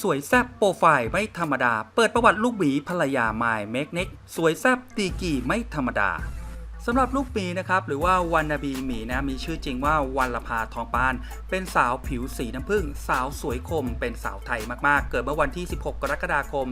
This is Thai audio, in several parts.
สวยแซบโปรไฟล์ไม่ธรรมดา เปิดประวัติลูกหมีภรรยาไมายเมกเน็กสวยแซบตีกี่ไม่ธรรมดาสำหรับลูกหมีนะครับหรือว่าวันนาบีหมีนะมีชื่อจริงว่าวันละพาทองปาน เป็นสาวผิวสีน้ำผึ้งสาวสวยคม เป็นสาวไทยมากๆ เกิดเมื่อวันที่ 16 กรกฎาคม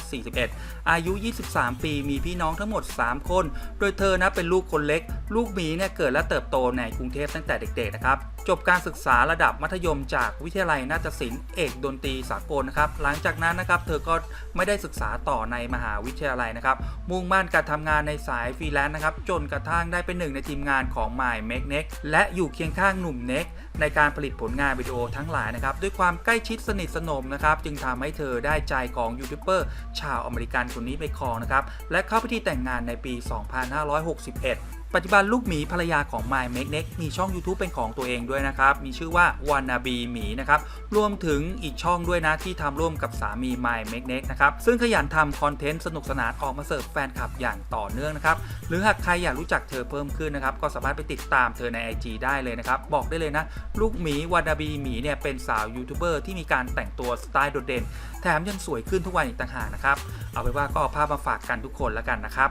2541 อายุ 23 ปีมีพี่น้องทั้งหมด 3 คน โดยเธอนะเป็นลูกคนเล็ก ลูกหมีเนี่ยเกิดและเติบโตในกรุงเทพตั้งแต่เด็กๆนะครับจบการศึกษาระดับมัธยมจากวิทยาลัยนาฏศิลป์เอกดนตรีสากลนะครับ หลังจากนั้นนะครับเธอก็ไม่ได้ศึกษาต่อในมหาวิทยาลัยนะครับ มุ่งมั่นการทำงานในสายฟรีแลนซ์นะครับ จนกระทั่งได้เป็นหนึ่งในทีมงานของ My m a k e n e k และอยู่เคียงข้างหนุ่มเน็กในการผลิตผลงานวิดีโอทั้งหลายนะครับ ด้วยความใกล้ชิดสนิทสนมนะครับ จึงทำให้เธอได้ใจของยูทูบเบอร์ชาวอเมริกันคนนี้ไปครองนะครับ และเข้าพิธีแต่งงานในปี 2561 ปัจจุบันลูกหมีภรรยาของ My m a k e n e k มีช่อง YouTube เป็นของตัวเองด้วยนะครับ มีชื่อว่า Wannabe หมีนะครับ รวมถึงอีกช่องด้วยนะที่ทำร่วมกับสามี My m a k e n e k นะครับ ซึ่งขยันทำคอนเทนต์สนุกสนานออกมาเสิร์ฟแฟนคลับอย่างต่อเนื่องนะครับ หรือหากใครอยากรู้จักเธอเพิ่มขึ้นนะครับ ก็สามารถไปติดตามเธอใน IG ได้เลยนะครับ บอกได้เลยนะ ลูกหมีวานาบีหมีเนี่ยเป็นสาวยูทูบเบอร์ที่มีการแต่งตัวสไตล์โดดเด่น แถมยังสวยขึ้นทุกวันอีกต่างหากนะครับ เอาไปนว่าก็เอาภาพมาฝากกันทุกคนแล้วกันนะครับ